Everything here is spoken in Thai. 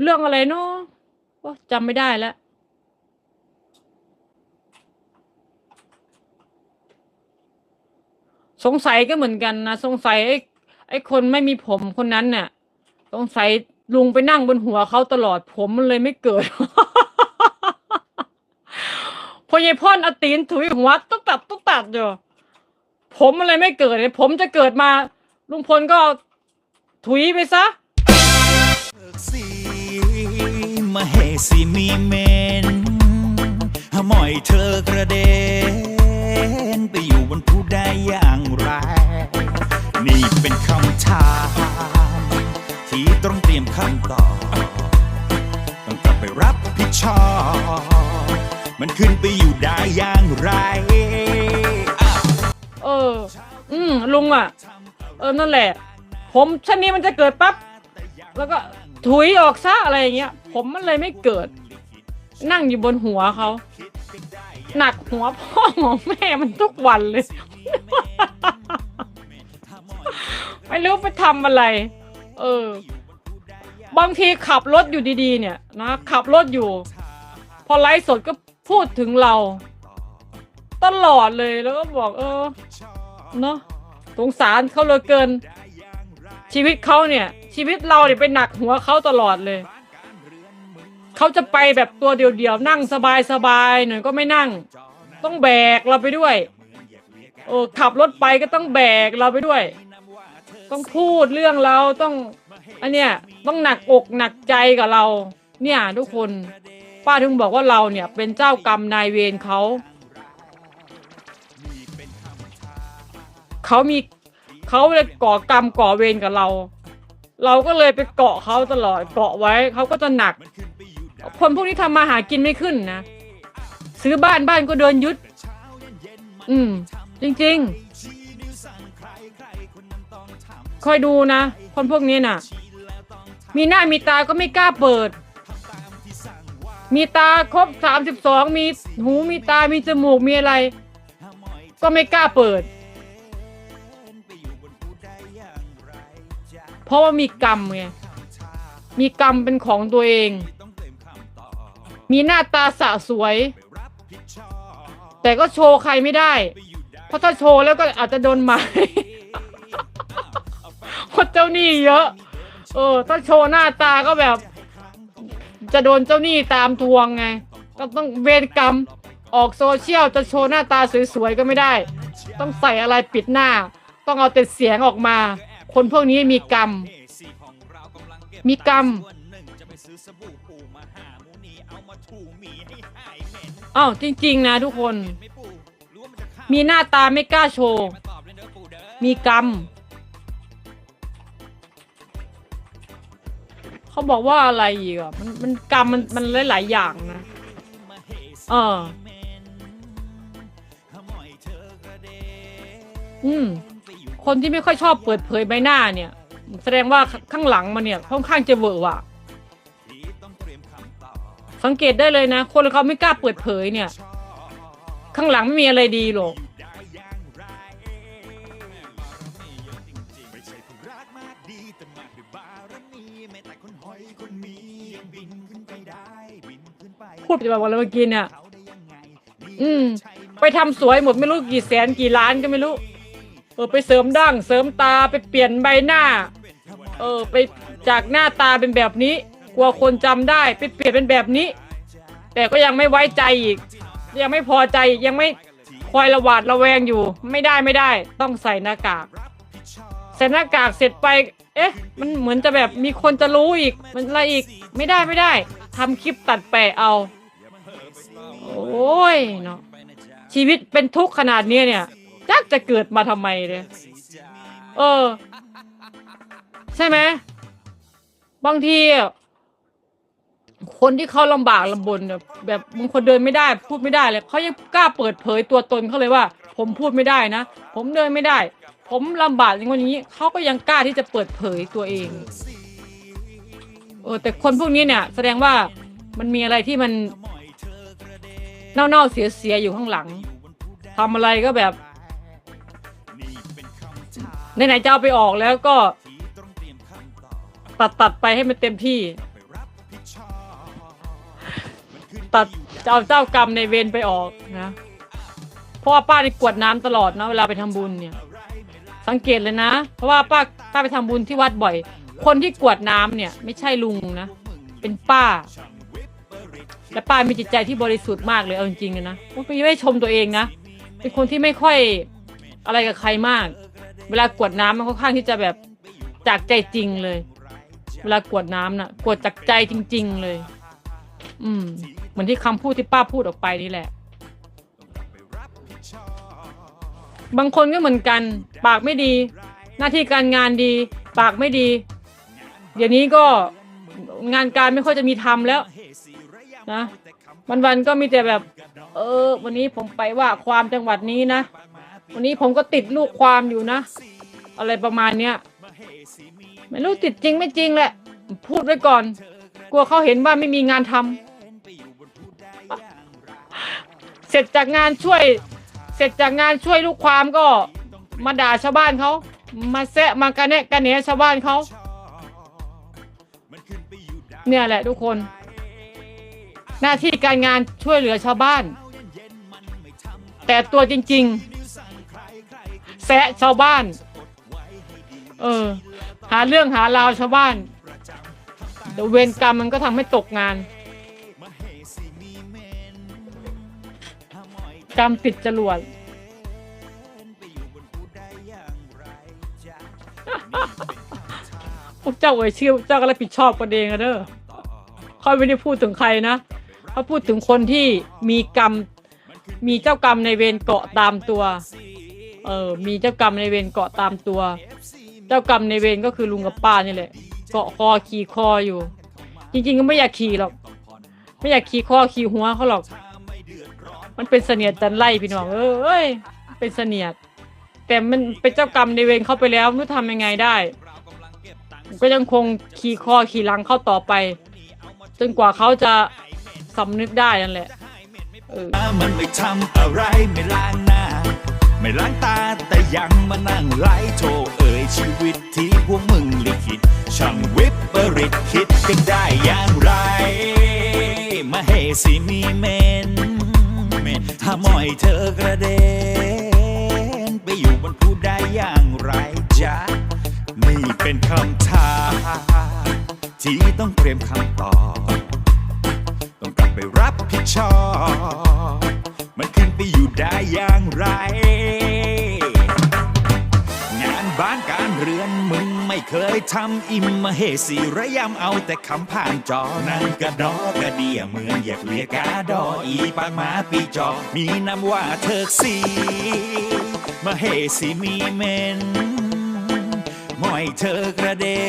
เรื่องอะไรเนาะจำไม่ได้แล้วสงสัยก็เหมือนกันนะสงสัยไอ้ไอ้คนไม่มีผมคนนั้นเนี่ยสงสัยลุงไปนั่งบนหัวเขาตลอดผมมันเลยไม่เกิดพอยายพ่อนอาตีนถุยหัวตุ๊กตัดตุ๊กตัดอยู่ผมมันเลยไม่เกิดเนี่ยผมจะเกิดมา ลุงพลก็ถุยไปซะ มาให้สิมีเมนหมอยเธอกระเด็น ไปอยู่บนผู้ได้อย่างไร นี่เป็นคำถามที่ต้องเตรียมคำตอบต้องกลับไปรับผิดชอบ มันขึ้นไปอยู่ได้อย่างไร เออ อืมลุงอะ เออ นั่นแหละ ผมชนนี้มันจะเกิดปั๊บ แล้วก็ ถุยออกซะอะไรอย่างเงี้ย ผมมันเลยไม่เกิด นั่งอยู่บนหัวเขาหนักหัวพ่อของแม่มันทุกวันเลย ไม่รู้ไปทำอะไร เออ บางทีขับรถอยู่ดีๆ เนี่ยนะขับรถอยู่ พอไลฟ์สดก็พูดถึงเรา ตลอดเลยแล้วก็บอก เออเนาะสงสารเขาเลือเกิน ชีวิตเขาเนี่ย ชีวิตเราเนี่ยไปหนักหัวเขาตลอดเลย เขาจะไปแบบตัวเดียวๆนั่งสบายๆหน่อยก็ไม่นั่ง ต้องแบกเราไปด้วยเออขับรถไปก็ต้องแบกเราไปด้วย ต้องพูดเรื่องเราต้องอันเนี้ยต้องหนักอกหนักใจกับเรา เนี่ยทุกคนป้าถึงบอกว่าเราเนี่ยเป็นเจ้ากรรมนายเวรเขาเขามีเขาเลยก่อกรรมก่อเวรกับเรา เราก็เลยไปเกาะเขาตลอดเกาะไว้เขาก็จะหนัก คนพวกนี้ทำมาหากินไม่ขึ้นนะ ซื้อบ้านบ้านก็เดินยึด อืม จริงๆคอยดูนะ คนพวกนี้น่ะ มีหน้ามีตาก็ไม่กล้าเปิด มีตาครบสามสิบสองมีหูมีตามีจมูกมีอะไร ก็ไม่กล้าเปิด ราะว่ามีกรรมไงมีกรรมเป็นของตัวเอง มีหน้าตาสะสวย แต่ก็โชว์ใครไม่ได้ เพราะถ้าโชว์แล้วก็อาจจะโดนหมายเพราะเจ้าหนี้เยอะ เออ ถ้าโชว์หน้าตาก็แบบ จะโดนเจ้าหนี้ตามทวงไง ก็ต้องเวรกรรมออกโซเชียลจะโชว์หน้าตาสวยๆก็ไม่ได้ ต้องใส่อะไรปิดหน้า ต้องเอาแต่เสียงออกมา คนพวกนี้มีกรรม มีกรรมอ้าวจริง ๆ นะทุกคน มีหน้าตาไม่กล้าโชว์ มีกรรม เขาบอกว่าอะไรอีกอะ มันมันกรรมมันมันหลายๆอย่างนะ เออ อืม คนที่ไม่ค่อยชอบเปิดเผยใบหน้าเนี่ย แสดงว่าข้างหลังมันเนี่ยค่อนข้างจะเวอร์ว่ะสังเกตได้เลยนะ คนเขาไม่กล้าเปิดเผยเนี่ย ข้างหลังไม่มีอะไรดีหรอกพูดไปบอกว่าเมื่อกี้เนี่ย อืม ไปทำสวยหมดไม่รู้กี่แสนกี่ล้านก็ไม่รู้ เออไปเสริมดั้งเสริมตาไปเปลี่ยนใบหน้า เออไปจากหน้าตาเป็นแบบนี้ กลัวคนจำได้ไปเปลี่ยนเป็นแบบนี้ แต่ก็ยังไม่ไว้ใจอีก ยังไม่พอใจยังไม่คอยระหวาดระแวงอยู่ ไม่ได้ไม่ได้ ต้องใส่หน้ากากใส่หน้ากากเสร็จไป เอ๊ะ มันเหมือนจะแบบมีคนจะรู้อีก มันอะไรอีกไม่ได้ไม่ได้ทำคลิปตัดแปะเอา โอ้ยเนาะชีวิตเป็นทุกข์ขนาดนี้เนี่ย จักจะเกิดมาทำไมเลยเออ ใช่ไหมบางทีคนที่เขาลำบากลำบนแบบแบบบางคนเดินไม่ได้ พูดไม่ได้เลยเขายังกล้าเปิดเผยตัวตนเขาเลยว่า ผมพูดไม่ได้นะ ผมเดินไม่ได้ ผมลำบากอย่างนี้อย่างนี้เขาก็ยังกล้าที่จะเปิดเผยตัวเองเออแต่คนพวกนี้เนี่ย แสดงว่ามันมีอะไรที่มันเน่าๆเสียๆอยู่ข้างหลังทำอะไรก็แบบ ไหนๆจะเอาไปออกแล้วก็ ตัดตัดไปให้มันเต็มที่ ตัดจะเอาเจ้ากรรมในเวรไปออกนะเพราะว่าป้านี่กวดน้ำตลอดนะเวลาไปทำบุญเนี่ย สังเกตเลยนะ เพราะว่าป้าป้าไปทำบุญที่วัดบ่อย คนที่กวดน้ำเนี่ย ไม่ใช่ลุงนะ เป็นป้า และป้ามีจิตใจที่บริสุทธิ์มากเลยเอาจริงๆนะไม่ไม่ชมตัวเองนะเป็นคนที่ไม่ค่อยอะไรกับใครมาก เวลากวดน้ำมันค่อนข้างที่จะแบบจากใจจริงเลย เวลากวดน้ำน่ะกวดจากใจจริง ๆเลย อืมเหมือนที่คำพูดที่ป้าพูดออกไปนี่แหละ บางคนก็เหมือนกัน ปากไม่ดี หน้าที่การงานดี ปากไม่ดี เดี๋ยวนี้ก็งานการไม่ค่อยจะมีทำแล้วนะวันๆก็มีแต่แบบ เออ วันนี้ผมไปว่าความจังหวัดนี้นะ วันนี้ผมก็ติดลูกความอยู่นะ อะไรประมาณเนี้ยไม่รู้ติดจริงไม่จริงแหละ พูดไว้ก่อน กลัวเขาเห็นว่าไม่มีงานทำเสร็จจากงานช่วย เสร็จจากงานช่วยลูกความก็ มาด่าชาวบ้านเขามาแซะมากระแนะกระแหนชาวบ้านเขาเนี่ยแหละทุกคน หน้าที่การงานช่วยเหลือชาวบ้าน แต่ตัวจริง ๆ แซะชาวบ้าน เออ หาเรื่องหาราวชาวบ้านเดี๋ยวเวรกรรมมันก็ทำให้ตกงาน กรรมติดจรวดพวกเจ้าเอ่ยชื่อเจ้าก็รับผิดชอบกันเองอะเด้อเขาไม่ได้พูดถึงใครนะเขาพูดถึงคนที่มีกรรม มีเจ้ากรรมในเวรเกาะตามตัว เออมีเจ้ากรรมในเวรเกาะตามตัว เจ้ากรรมในเวรก็คือลุงกับป้านี่แหละ เกาะคอขี่คออยู่ จริงๆก็ไม่อยากขี่หรอก ไม่อยากขี่คอขี่หัวเขาหรอก มันเป็นเสนียดจันไล่พี่น้องเอ้ยเป็นเสนียด แต่มันเป็นเจ้ากรรมในเวรเข้าไปแล้วไม่รู้ทำยังไงได้ ก็ยังคงขี่คอขี่หลังเข้าต่อไป จนกว่าเขาจะสำนึกได้นั่นแหละเออมันไม่ทำอะไรไม่ล้างน ไม่ล้างตาแต่ยังมานั่งไล่โทเอ่ยชีวิตที่พวกมึงลิขิตช่างวิปริตคิดกันได้อย่างไร มาให้สิมีเมนถ้าหมอยเธอกระเด็น ไปอยู่บนผู้ได้อย่างไรจ๊ะนี่เป็นคำถามที่ต้องเตรียมคำตอบ ต้องกลับไปรับผิดชอบ มันขึ้นไปอยู่ได้อย่างไร บ้านการเรือนมึงไม่เคยทำอิมมาเฮสีระยำเอาแต่คำผ่านจอนั่นกระดอกระเดียเมืองอยากเรียกาดออีปากหมาปีจอ มีน้ำว่าเถิกสีมาเฮสีมีเมนมอยเธอกระเด็